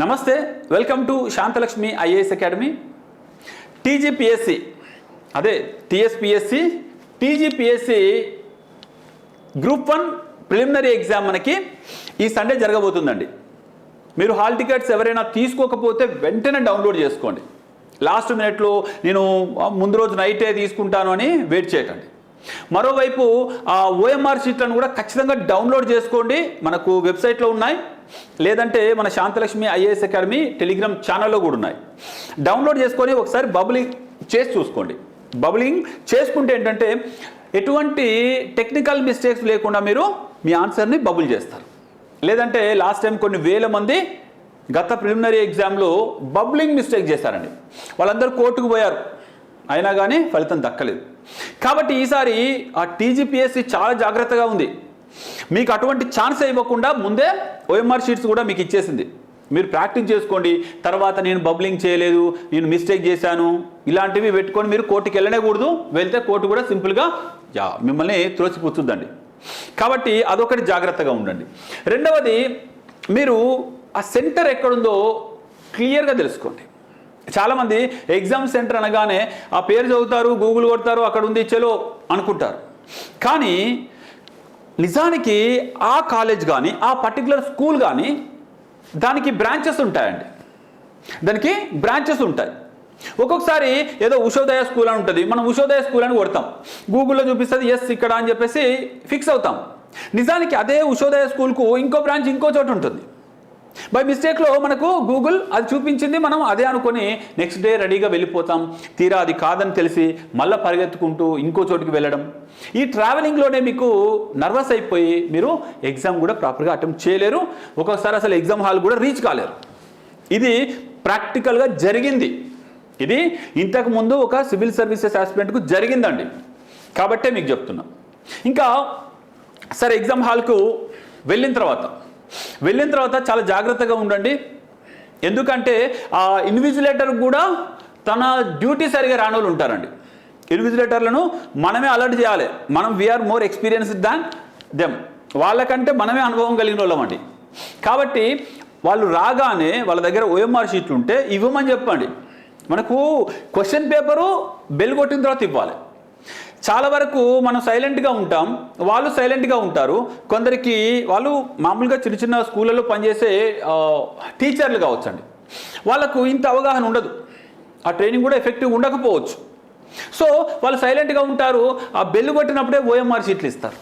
నమస్తే welcome to Shanthalakshmi IAS academy. TGPSC అదే TSPSC TGPSC group one preliminary exam మనకి ఈ సండే జరగబోతుందండి. మీరు హాల్ టికెట్స్ ఎవరైనా తీసుకోకపోతే వెంటనే డౌన్లోడ్ చేసుకోండి. లాస్ట్ మినిట్లో నేను ముందు రోజు నైటే తీసుకుంటాను అని వెయిట్ చేయకండి. మరోవైపు ఆ ఓఎంఆర్ షీట్లను కూడా ఖచ్చితంగా డౌన్లోడ్ చేసుకోండి. మనకు వెబ్సైట్లో ఉన్నాయి. లేదంటే మన శాంతలక్ష్మి ఐఏఎస్ అకాడమీ టెలిగ్రామ్ ఛానల్లో కూడా ఉన్నాయి. డౌన్లోడ్ చేసుకొని ఒకసారి బబులింగ్ చేసి చూసుకోండి. బబులింగ్ చేసుకుంటే ఏంటంటే ఎటువంటి టెక్నికల్ మిస్టేక్స్ లేకుండా మీరు మీ ఆన్సర్ని బబుల్ చేస్తారు. లేదంటే లాస్ట్ టైం కొన్ని వేల మంది గత ప్రిలిమినరీ ఎగ్జామ్లో బబ్లింగ్ మిస్టేక్ చేశారండి. వాళ్ళందరూ కోర్టుకు పోయారు. అయినా కానీ ఫలితం దక్కలేదు. కాబట్టి ఈసారి ఆ టీజీపీఎస్సీ చాలా జాగ్రత్తగా ఉంది. మీకు అటువంటి ఛాన్స్ ఇవ్వకుండా ముందే ఓఎంఆర్ షీట్స్ కూడా మీకు ఇచ్చేసింది. మీరు ప్రాక్టీస్ చేసుకోండి తర్వాత నేను బబ్లింగ్ చేయలేదు నేను మిస్టేక్ చేశాను ఇలాంటివి పెట్టుకొని మీరు కోర్టుకి వెళ్ళనేకూడదు వెళ్తే కోర్టు కూడా సింపుల్గా యా మిమ్మల్ని త్రోసిపుచ్చుద్దండి. కాబట్టి అదొకటి జాగ్రత్తగా ఉండండి. రెండవది మీరు ఆ సెంటర్ ఎక్కడుందో క్లియర్గా తెలుసుకోండి. చాలామంది ఎగ్జామ్ సెంటర్ అనగానే ఆ పేరు చదువుతారు గూగుల్ కొడతారు అక్కడ ఉంది చెలో అనుకుంటారు. కానీ నిజానికి ఆ కాలేజ్ కానీ ఆ పర్టికులర్ స్కూల్ కానీ దానికి బ్రాంచెస్ ఉంటాయండి. దానికి బ్రాంచెస్ ఉంటాయి. ఒక్కొక్కసారి ఏదో ఉషోదయ స్కూల్ అని ఉంటుంది. మనం ఉషోదయ స్కూల్ అని కొడతాం. గూగుల్లో చూపిస్తుంది ఎస్ ఇక్కడ అని చెప్పేసి ఫిక్స్ అవుతాం. నిజానికి అదే ఉషోదయ స్కూల్కు ఇంకో బ్రాంచ్ ఇంకో చోటు ఉంటుంది. బై మిస్టేక్లో మనకు గూగుల్ అది చూపించింది మనం అదే అనుకొని నెక్స్ట్ డే రెడీగా వెళ్ళిపోతాం. తీరా అది కాదని తెలిసి మళ్ళీ పరిగెత్తుకుంటూ ఇంకో చోటుకి వెళ్ళడం. ఈ ట్రావెలింగ్లోనే మీకు నర్వస్ అయిపోయి మీరు ఎగ్జామ్ కూడా ప్రాపర్గా అటెంప్ట్ చేయలేరు. ఒక్కొక్కసారి అసలు ఎగ్జామ్ హాల్ కూడా రీచ్ కాలేరు. ఇది ప్రాక్టికల్గా జరిగింది. ఇది ఇంతకు ముందు ఒక సివిల్ సర్వీసెస్ ఆస్పిరెంట్కు జరిగిందండి. కాబట్టే మీకు చెప్తున్నా. ఇంకా సరే ఎగ్జామ్ హాల్కు వెళ్ళిన తర్వాత వెళ్ళిన తర్వాత చాలా జాగ్రత్తగా ఉండండి. ఎందుకంటే ఆ ఇన్విజిలేటర్ కూడా తన డ్యూటీ సరిగా రాని వాళ్ళు ఉంటారండి. ఇన్విజిలేటర్లను మనమే అలర్ట్ చేయాలి. మనం we are more experience than them వాళ్ళకంటే మనమే అనుభవం కలిగిన వాళ్ళమండి కాబట్టి వాళ్ళు రాగానే వాళ్ళ దగ్గర ఓఎంఆర్ షీట్లు ఉంటే ఇవ్వమని చెప్పండి. మనకు క్వశ్చన్ పేపరు బెల్ కొట్టిన తర్వాత ఇవ్వాలి. చాలా వరకు మనం సైలెంట్గా ఉంటాం. వాళ్ళు సైలెంట్గా ఉంటారు. కొందరికి వాళ్ళు మామూలుగా చిన్న చిన్న స్కూళ్ళలో పనిచేసే టీచర్లు కావచ్చండి. వాళ్ళకు ఇంత అవగాహన ఉండదు. ఆ ట్రైనింగ్ కూడా ఎఫెక్టివ్ ఉండకపోవచ్చు. సో వాళ్ళు సైలెంట్గా ఉంటారు. ఆ బెల్లు కొట్టినప్పుడే ఓఎంఆర్ షీట్లు ఇస్తారు.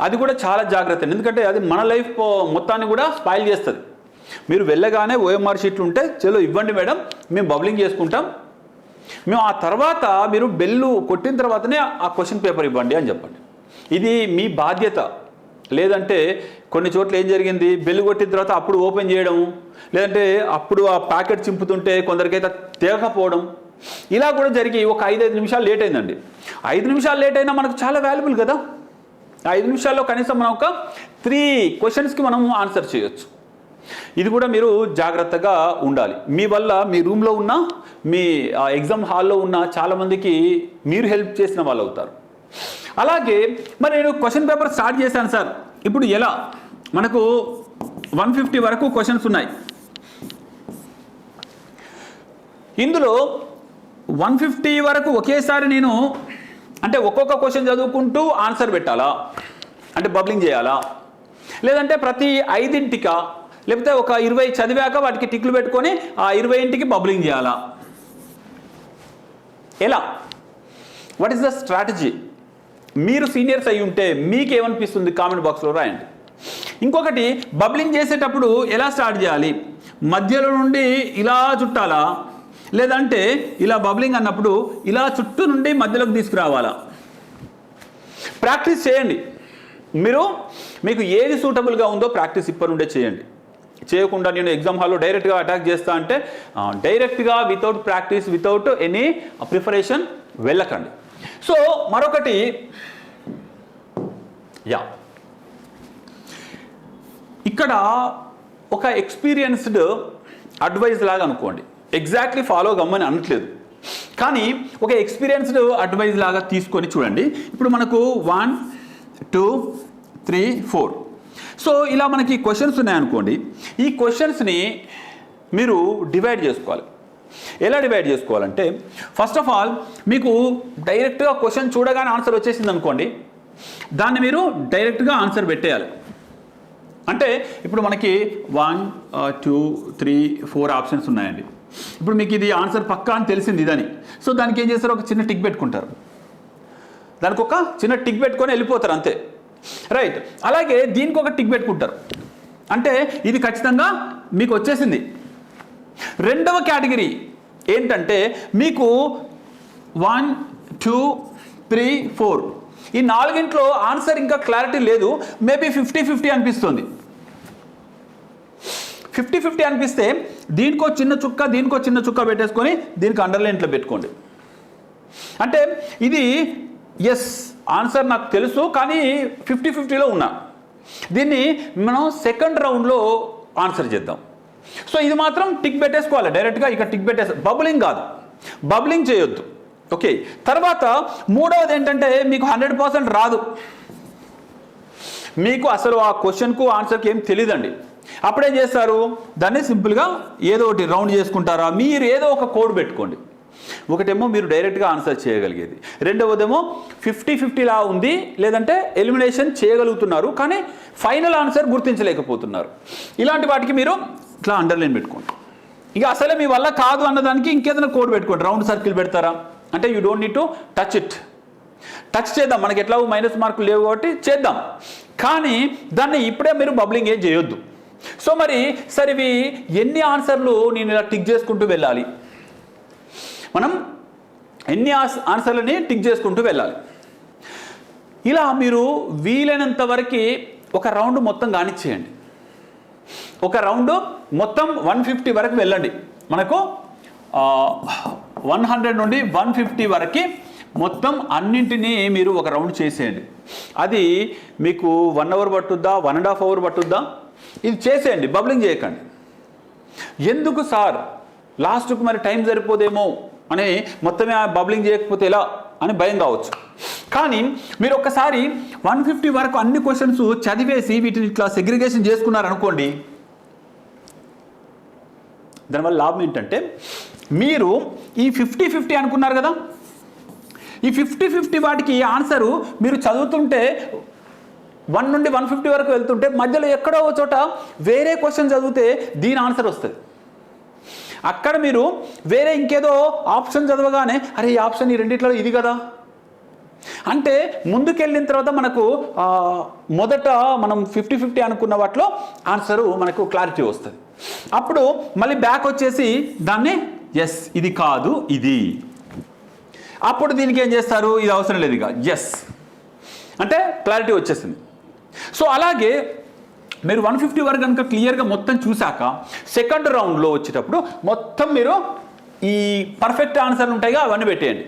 అది కూడా చాలా జాగ్రత్త ఎందుకంటే అది మన లైఫ్ మొత్తాన్ని కూడా స్పాయిల్ చేస్తుంది. మీరు వెళ్ళగానే ఓఎంఆర్ షీట్లు ఉంటే చలో ఇవ్వండి మేడం. మేము బబ్లింగ్ చేసుకుంటాం. మేము ఆ తర్వాత మీరు బెల్లు కొట్టిన తర్వాతనే ఆ క్వశ్చన్ పేపర్ ఇవ్వండి అని చెప్పండి. ఇది మీ బాధ్యత. లేదంటే కొన్ని చోట్ల ఏం జరిగింది? బెల్లు కొట్టిన తర్వాత అప్పుడు ఓపెన్ చేయడం లేదంటే అప్పుడు ఆ ప్యాకెట్ చింపుతుంటే కొందరికైతే తేగకపోవడం ఇలా కూడా జరిగి ఒక ఐదు ఐదు నిమిషాలు లేట్ అయిందండి. ఐదు నిమిషాలు లేట్ అయినా మనకు చాలా వాల్యుబుల్ కదా. ఐదు నిమిషాల్లో కనీసం మనం ఒక త్రీ క్వశ్చన్స్కి మనం ఆన్సర్ చేయొచ్చు. ఇది కూడా మీరు జాగ్రత్తగా ఉండాలి. మీ వల్ల మీ రూమ్లో ఉన్న మీ ఆ ఎగ్జామ్ హాల్లో ఉన్న చాలామందికి మీరు హెల్ప్ చేసిన వాళ్ళు అవుతారు. అలాగే మరి నేను క్వశ్చన్ పేపర్ స్టార్ట్ చేశాను సార్. ఇప్పుడు ఎలా? మనకు వన్ ఫిఫ్టీ వరకు క్వశ్చన్స్ ఉన్నాయి. ఇందులో వన్ ఫిఫ్టీ వరకు ఒకేసారి నేను అంటే ఒక్కొక్క క్వశ్చన్ చదువుకుంటూ ఆన్సర్ పెట్టాలా? అంటే బబ్లింగ్ చేయాలా? లేదంటే ప్రతి ఐదింటికా లేకపోతే ఒక ఇరవై చదివాక వాటికి టిక్లు పెట్టుకొని ఆ ఇరవై ఇంటికి బబ్లింగ్ చేయాలా? ఎలా? వాట్ ఈస్ ద స్ట్రాటజీ మీరు సీనియర్స్ అయి ఉంటే మీకు ఏమనిపిస్తుంది కామెంట్ బాక్స్లో రాయండి. ఇంకొకటి బబ్లింగ్ చేసేటప్పుడు ఎలా స్టార్ట్ చేయాలి? మధ్యలో నుండి ఇలా చుట్టాలా? లేదంటే ఇలా బబ్లింగ్ అన్నప్పుడు ఇలా చుట్టూ నుండి మధ్యలోకి తీసుకురావాలా? ప్రాక్టీస్ చేయండి. మీరు మీకు ఏది సూటబుల్గా ఉందో ప్రాక్టీస్ ఇప్పటి నుండే చేయండి. చేయకుండా నేను ఎగ్జామ్ హాల్లో డైరెక్ట్గా అటాక్ చేస్తా అంటే డైరెక్ట్గా without practice without any preparation వెళ్ళకండి. సో మరొకటి యా ఇక్కడ ఒక ఎక్స్పీరియన్స్డ్ అడ్వైజ్ లాగా అనుకోండి. ఎగ్జాక్ట్లీ ఫాలో గమ్మని అనట్లేదు. కానీ ఒక ఎక్స్పీరియన్స్డ్ అడ్వైజ్ లాగా తీసుకొని చూడండి. ఇప్పుడు మనకు one two three four so ఇలా మనకి క్వశ్చన్స్ ఉన్నాయనుకోండి ఈ క్వశ్చన్స్ని మీరు డివైడ్ చేసుకోవాలి. ఎలా డివైడ్ చేసుకోవాలంటే ఫస్ట్ ఆఫ్ ఆల్ మీకు డైరెక్ట్గా క్వశ్చన్ చూడగానే ఆన్సర్ వచ్చేసింది అనుకోండి. దాన్ని మీరు డైరెక్ట్గా ఆన్సర్ పెట్టేయాలి. అంటే ఇప్పుడు మనకి one two three four options ఉన్నాయండి. ఇప్పుడు మీకు ఇది ఆన్సర్ పక్కా అని తెలిసింది ఇదని. సో దానికి ఏం చేస్తారు? ఒక చిన్న టిక్ పెట్టుకుంటారు. దానికి ఒక చిన్న టిక్ పెట్టుకొని వెళ్ళిపోతారు అంతే. రైట్ అలాగే దీనికి ఒక టిక్ పెట్టుకుంటారు. అంటే ఇది ఖచ్చితంగా మీకు వచ్చేసింది. రెండవ కేటగిరీ ఏంటంటే మీకు వన్ టూ త్రీ ఫోర్. ఈ నాలుగింట్లో ఆన్సర్ ఇంకా క్లారిటీ లేదు. మేబీ ఫిఫ్టీ ఫిఫ్టీ అనిపిస్తుంది. ఫిఫ్టీ ఫిఫ్టీ అనిపిస్తే దీనికో చిన్న చుక్క దీనికో చిన్న చుక్క పెట్టేసుకొని దీనికి అండర్లైన్లో పెట్టుకోండి. అంటే ఇది ఎస్ ఆన్సర్ నాకు తెలుసు కానీ ఫిఫ్టీ ఫిఫ్టీలో ఉన్నా. దీన్ని మనం సెకండ్ రౌండ్లో ఆన్సర్ చేద్దాం. సో ఇది మాత్రం టిక్ పెట్టేసుకోవాలి డైరెక్ట్గా ఇక టిక్ పెట్టేసి బబులింగ్ కాదు. బబులింగ్ చేయొద్దు. ఓకే తర్వాత మూడవది ఏంటంటే మీకు హండ్రెడ్ పర్సెంట్ రాదు. మీకు అసలు ఆ క్వశ్చన్కు ఆన్సర్కి ఏం తెలియదండి అప్పుడేం చేస్తారు? దాన్ని సింపుల్గా ఏదో ఒకటి రౌండ్ చేసుకుంటారా? మీరు ఏదో ఒక కోడ్ పెట్టుకోండి. ఒకటేమో మీరు డైరెక్ట్గా ఆన్సర్ చేయగలిగేది. రెండవదేమో ఫిఫ్టీ ఫిఫ్టీలా ఉంది లేదంటే ఎలిమినేషన్ చేయగలుగుతున్నారు కానీ ఫైనల్ ఆన్సర్ గుర్తించలేకపోతున్నారు. ఇలాంటి వాటికి మీరు ఇట్లా అండర్లైన్ పెట్టుకోండి. ఇక అసలే మీ వల్ల కాదు అన్నదానికి ఇంకేదైనా కోడ్ పెట్టుకోండి. రౌండ్ సర్కిల్ పెడతారా? అంటే you don't need to touch it. Touch చేద్దాం. మనకి ఎట్లా మైనస్ మార్కులు లేవు కాబట్టి చేద్దాం. కానీ దాన్ని ఇప్పుడే మీరు బబ్లింగ్ ఏం చేయొద్దు. సో మరి సరే ఇవి ఎన్ని ఆన్సర్లు నేను ఇలా టిక్ చేసుకుంటూ వెళ్ళాలి? మనం ఎన్ని ఆన్సర్లని టిక్ చేసుకుంటూ వెళ్ళాలి. ఇలా మీరు వీలైనంత వరకు ఒక రౌండ్ మొత్తం కానిచ్చేయండి. ఒక రౌండ్ మొత్తం వన్ ఫిఫ్టీ వరకు వెళ్ళండి. మనకు వన్ హండ్రెడ్ నుండి వన్ ఫిఫ్టీ వరకు మొత్తం అన్నింటినీ మీరు ఒక రౌండ్ చేసేయండి. అది మీకు వన్ అవర్ పట్టుద్దా వన్ అండ్ హాఫ్ అవర్ పట్టుద్దా? ఇది చేసేయండి బబ్లింగ్ చేయకండి. ఎందుకు సార్? లాస్ట్కు మరి టైం సరిపోదేమో? అని మొత్తమే ఆ బబ్లింగ్ చేయకపోతే ఎలా అని భయం కావచ్చు. కానీ మీరు ఒక్కసారి వన్ ఫిఫ్టీ వరకు అన్ని క్వశ్చన్స్ చదివేసి వీటిని ఇట్లా సెగ్రిగేషన్ చేసుకున్నారనుకోండి దానివల్ల లాభం ఏంటంటే మీరు ఈ ఫిఫ్టీ ఫిఫ్టీ అనుకున్నారు కదా? ఈ ఫిఫ్టీ ఫిఫ్టీ వాటికి ఆన్సరు మీరు చదువుతుంటే వన్ నుండి వన్ ఫిఫ్టీ వరకు వెళ్తుంటే మధ్యలో ఎక్కడో చోట వేరే క్వశ్చన్ చదివితే దీని ఆన్సర్ వస్తుంది. అక్కడ మీరు వేరే ఇంకేదో ఆప్షన్ చదవగానే అరే ఈ ఆప్షన్ ఈ రెండిట్లో ఇది కదా. అంటే ముందుకెళ్ళిన తర్వాత మనకు మొదట మనం ఫిఫ్టీ ఫిఫ్టీ అనుకున్న వాటిలో ఆన్సరు మనకు క్లారిటీ వస్తుంది. అప్పుడు మళ్ళీ బ్యాక్ వచ్చేసి దాన్ని ఎస్ ఇది కాదు ఇది. అప్పుడు దీనికి ఏం చేస్తారు? ఇది అవసరం లేదు ఇక. ఎస్. అంటే క్లారిటీ వచ్చేసింది. సో అలాగే మీరు వన్ ఫిఫ్టీ వరకు కనుక క్లియర్గా మొత్తం చూశాక సెకండ్ రౌండ్లో వచ్చేటప్పుడు మొత్తం మీరు ఈ పర్ఫెక్ట్ ఆన్సర్లు ఉంటాయిగా అవన్నీ పెట్టేయండి.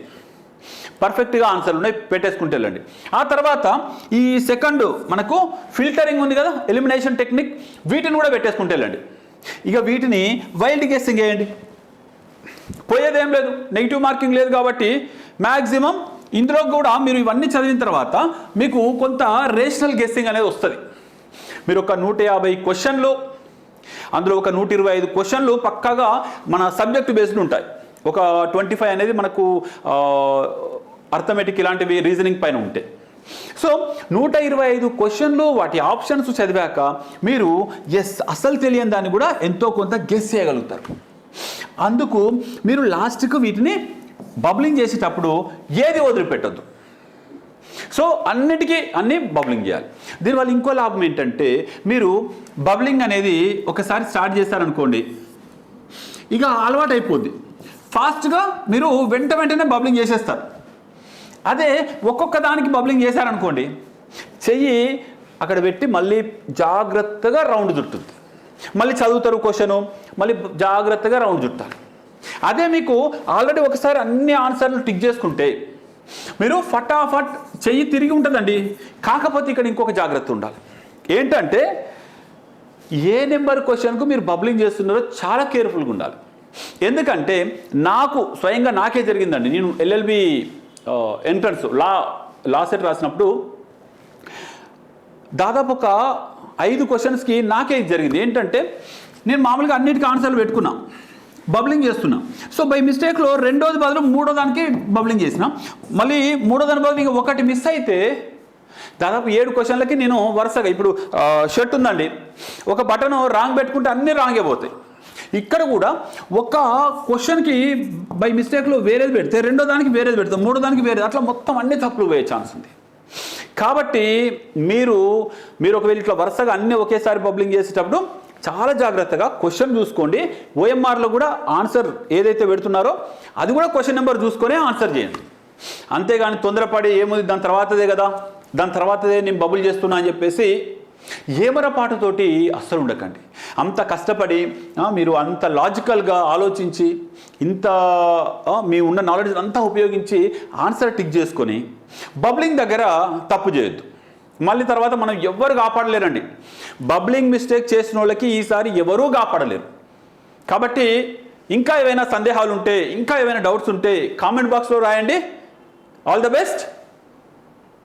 పర్ఫెక్ట్గా ఆన్సర్లు ఉన్నాయి పెట్టేసుకుంటే వెళ్ళండి. ఆ తర్వాత ఈ సెకండ్ మనకు ఫిల్టరింగ్ ఉంది కదా ఎలిమినేషన్ టెక్నిక్ వీటిని కూడా పెట్టేసుకుంటే వెళ్ళండి. ఇక వీటిని వైల్డ్ గెస్సింగ్ వేయండి పోయేదేం లేదు నెగిటివ్ మార్కింగ్ లేదు కాబట్టి మ్యాక్సిమం ఇందులో కూడా మీరు ఇవన్నీ చదివిన తర్వాత మీకు కొంత రేషనల్ గెస్సింగ్ అనేది వస్తుంది. మీరు ఒక నూట యాభై క్వశ్చన్లు అందులో ఒక నూట ఇరవై ఐదు క్వశ్చన్లు పక్కాగా మన సబ్జెక్ట్ బేస్డ్ ఉంటాయి. ఒక ట్వంటీ ఫైవ్ అనేది మనకు అర్థమెటిక్ ఇలాంటివి రీజనింగ్ పైన ఉంటాయి సో నూట ఇరవై ఐదు క్వశ్చన్లు వాటి ఆప్షన్స్ చదివాక మీరు ఎస్ అసలు తెలియని దాన్ని కూడా ఎంతో కొంత గెస్ చేయగలుగుతారు. అందుకు మీరు లాస్ట్కు వీటిని బబ్లింగ్ చేసేటప్పుడు ఏది వదిలిపెట్టద్దు. సో అన్నిటికీ అన్ని బబ్లింగ్ చేయాలి. దీనివల్ల ఇంకో లాభం ఏంటంటే మీరు బబ్లింగ్ అనేది ఒకసారి స్టార్ట్ చేశారనుకోండి ఇక అలవాటు అయిపోద్ది ఫాస్ట్గా మీరు వెంట వెంటనే బబ్లింగ్ చేసేస్తారు. అదే ఒక్కొక్క దానికి బబ్లింగ్ చేశారనుకోండి చెయ్యి అక్కడ పెట్టి మళ్ళీ జాగ్రత్తగా రౌండ్ చుట్టుద్ది. మళ్ళీ చదువుతారు క్వశ్చను మళ్ళీ జాగ్రత్తగా రౌండ్ చుట్టాలి. అదే మీకు ఆల్రెడీ ఒకసారి అన్ని ఆన్సర్లు టిక్ చేసుకుంటే మీరు ఫటాఫట్ చెయ్యి తిరిగి ఉంటుందండి. కాకపోతే ఇక్కడ ఇంకొక జాగ్రత్త ఉండాలి. ఏంటంటే ఏ నెంబర్ క్వశ్చన్కు మీరు బబ్లింగ్ చేస్తున్నారో చాలా కేర్ఫుల్గా ఉండాలి. ఎందుకంటే నాకు స్వయంగా నాకే జరిగిందండి. నేను LLB entrance law law CET రాసినప్పుడు దాదాపు ఒక ఐదు క్వశ్చన్స్కి నాకే జరిగింది. ఏంటంటే నేను మామూలుగా అన్నిటికీ ఆన్సర్లు పెట్టుకున్నాను బబ్లింగ్ చేస్తున్నాం. సో బై మిస్టేక్లో రెండోది బదులు మూడో దానికి బబ్లింగ్ చేసిన. మళ్ళీ మూడో దాని బదులు ఇంకా ఒకటి మిస్ అయితే దాదాపు ఏడు క్వశ్చన్లకి నేను వరుసగా ఇప్పుడు షర్ట్ ఉందండి. ఒక బటన్ రాంగ్ పెట్టుకుంటే అన్నీ రాంగే పోతాయి. ఇక్కడ కూడా ఒక క్వశ్చన్కి బై మిస్టేక్లో వేరేది పెడితే రెండో దానికి వేరేది పెడతాం మూడో దానికి వేరేది అట్లా మొత్తం అన్ని తప్పులు పోయే ఛాన్స్ ఉంది. కాబట్టి మీరు మీరు ఒకవేళ ఇట్లా వరుసగా అన్ని ఒకేసారి పబ్లింగ్ చేసేటప్పుడు చాలా జాగ్రత్తగా క్వశ్చన్ చూసుకోండి. ఓఎంఆర్లో కూడా ఆన్సర్ ఏదైతే పెడుతున్నారో అది కూడా క్వశ్చన్ నెంబర్ చూసుకొని ఆన్సర్ చేయండి. అంతేగాని తొందరపడి ఏముంది దాని తర్వాతదే కదా దాని తర్వాతదే నేను బబుల్ చేస్తున్నా అని చెప్పేసి ఏమరపాటుతోటి అస్సలు ఉండకండి. అంత కష్టపడి మీరు అంత లాజికల్గా ఆలోచించి ఇంత మీ ఉన్న నాలెడ్జ్ అంతా ఉపయోగించి ఆన్సర్ టిక్ చేసుకొని బబ్లింగ్ దగ్గర తప్పు చేయొద్దు. మళ్ళీ తర్వాత మనం ఎవ్వరు కాపాడలేరండి. బబ్లింగ్ మిస్టేక్ చేసిన వాళ్ళకి ఈసారి ఎవరూ కాపాడలేరు. కాబట్టి ఇంకా ఏవైనా సందేహాలు ఉంటే ఇంకా ఏమైనా డౌట్స్ ఉంటే కామెంట్ బాక్స్లో రాయండి. All the best.